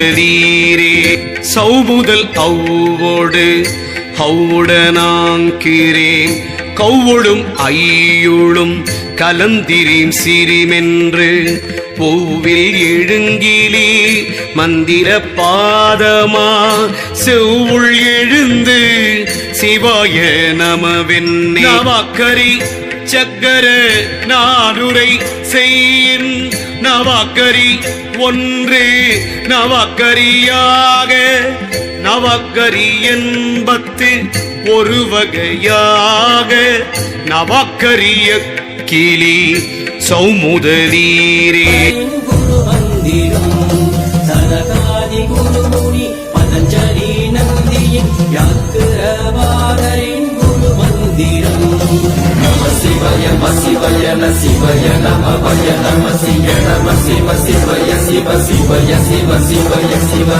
நீரே சௌமுதல் அவ்வோடு ஹவுடனாங்கிறேன் கௌவொடும் ஐயுளும் கலந்திரீம் சிரிமென்று பூவில் எழுங்கிலே மந்திர பாதமா செவ்வுள் எழுந்து சிவாய நமவென்னே. நவாக்கரி சக்கர நானுரை செய்யின் நவாக்கரி ஒன்று நவக்கரியாக. நவக்கரி என்பத்து ஒரு வகையாக. நவக்கரிய கிளி சௌமுதலீரே குரு சிவய நம சிவய சிவய நம சிவ சிவ